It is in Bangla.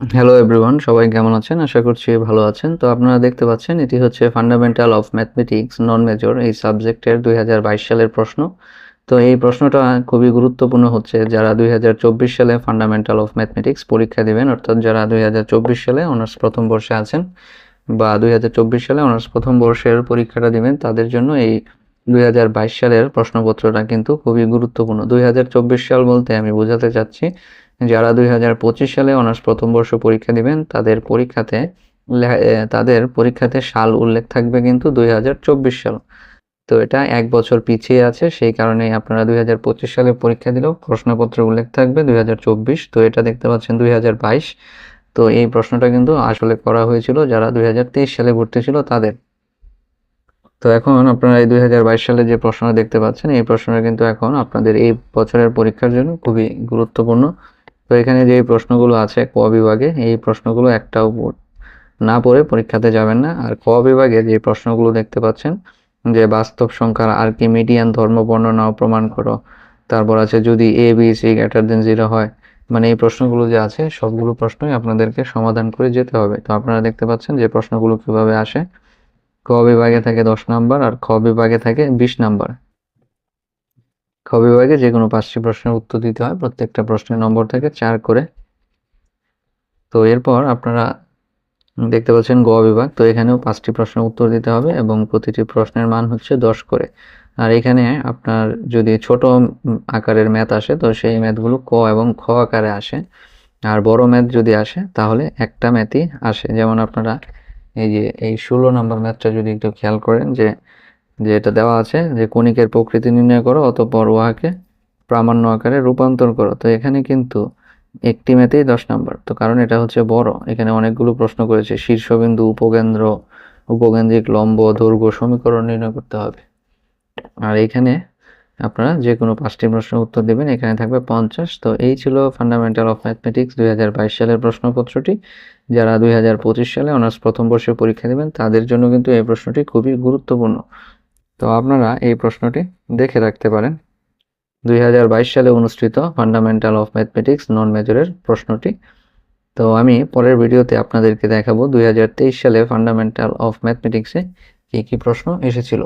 হ্যালো এভরিওয়ান সবাই কেমন আছেন? আশা করছি ভালো আছেন। তো আপনারা দেখতে পাচ্ছেন, এটি হচ্ছে fundamental of mathematics non major এই সাবজেক্টের দুই হাজার বাইশ সালের প্রশ্ন। তো এই প্রশ্নটা খুবই গুরুত্বপূর্ণ হচ্ছে, যারা দুই হাজার চব্বিশ সালে ফান্ডামেন্টাল অফ ম্যাথমেটিক্স পরীক্ষা দিবেন, অর্থাৎ যারা দুই হাজার চব্বিশ সালে অনার্স প্রথম বর্ষে আছেন বা দুই হাজার চব্বিশ সালে অনার্স প্রথম বর্ষের পরীক্ষাটা দিবেন, তাদের জন্য এই দুই হাজার বাইশ সালের প্রশ্নপত্রটা কিন্তু খুবই গুরুত্বপূর্ণ। দুই হাজার চব্বিশ সাল বলতে আমি বোঝাতে চাচ্ছি যারা দুই হাজার পঁচিশ সালে অনার্স প্রথম বর্ষ পরীক্ষা দিবেন, তাদের পরীক্ষাতে তাদের পরীক্ষাতে সাল উল্লেখ থাকবে কিন্তু দুই হাজার চব্বিশ সাল। তো এটা এক বছর পিছিয়ে আছে, সেই কারণে আপনারা দুই হাজার পঁচিশ সালে পরীক্ষা দিলেও প্রশ্নপত্রে উল্লেখ থাকবে দুই হাজার চব্বিশ। তো এটা দেখতে পাচ্ছেন দুই হাজার বাইশ। তো এই প্রশ্নটা কিন্তু আসলে করা হয়েছিল যারা দুই হাজার তেইশ সালে ভর্তি ছিল তাদের। তো এখন আপনারা এই দুই হাজার বাইশ সালে যে প্রশ্নটা দেখতে পাচ্ছেন, এই প্রশ্নটা কিন্তু এখন আপনাদের এই বছরের পরীক্ষার জন্য খুবই গুরুত্বপূর্ণ। তো এখানে যে প্রশ্নগুলো আছে ক বিভাগে, এই প্রশ্নগুলো একটাও না পড়ে পরীক্ষাতে যাবেন না। আর ক বিভাগে যে প্রশ্নগুলো দেখতে পাচ্ছেন, যে বাস্তব সংখ্যার আর্কিমিডিয়ান ধর্ম বর্ণনাও প্রমাণ করো। তারপর আছে যদি A B C greater than zero হয় মানে এই প্রশ্নগুলো যে আছে, সবগুলো প্রশ্নই আপনাদেরকে সমাধান করে যেতে হবে। তো আপনারা দেখতে পাচ্ছেন যে প্রশ্নগুলো কীভাবে আসে। ক বিভাগে থাকে দশ নাম্বার আর খ বিভাগে থাকে বিশ নাম্বার। খ বিভাগে যে কোনো পাঁচটি প্রশ্নের উত্তর দিতে হয়, প্রত্যেকটা প্রশ্নের নম্বর থাকে চার করে। তো এরপর আপনারা দেখতে পাচ্ছেন গ বিভাগ, তো এখানেও পাঁচটি প্রশ্নের উত্তর দিতে হবে এবং প্রতিটি প্রশ্নের মান হচ্ছে দশ করে। আর এখানে আপনার যদি ছোট আকারের ম্যাথ আসে, তো সেই ম্যাথগুলো ক এবং খ আকারে আসে। আর বড় ম্যাথ যদি আসে, তাহলে একটা ম্যাথই আসে। যেমন আপনারা এই যে এই ষোলো নম্বর ম্যাথটা যদি একটু খেয়াল করেন যে যে এটা দেওয়া আছে যে কণিকের প্রকৃতি নির্ণয় করো অতঃপর উহাকে প্রামাণ্য আকারে রূপান্তর করো। তো এখানে কিন্তু একটি ম্যাথেই দশ নাম্বার। তো কারণ এটা হচ্ছে বড়। এখানে অনেকগুলো প্রশ্ন করেছে। শীর্ষবিন্দু, উপকেন্দ্র, উপকেন্দ্রিক লম্ব, দৈর্ঘ্য সমীকরণ নির্ণয় করতে হবে। আর এখানে আপনারা যে কোনো পাঁচটি প্রশ্নের উত্তর দেবেন। এখানে থাকবে পঞ্চাশ। তো এই ছিল ফান্ডামেন্টাল অফ ম্যাথমেটিক্স দুই হাজার বাইশ সালের প্রশ্নপত্রটি। যারা দুই হাজার পঁচিশ সালে অনার্স প্রথম বর্ষে পরীক্ষা দেবেন, তাদের জন্য কিন্তু এই প্রশ্নটি খুবই গুরুত্বপূর্ণ। তো আপনারা এই প্রশ্নটি দেখে রাখতে পারেন। দুই হাজার বাইশ সালে অনুষ্ঠিত ফান্ডামেন্টাল অফ ম্যাথমেটিক্স নন মেজরের প্রশ্নটি। তো আমি পরের ভিডিওতে আপনাদেরকে দেখাবো দুই হাজার তেইশ সালে ফান্ডামেন্টাল অফ ম্যাথমেটিক্সে কী কী প্রশ্ন এসেছিল।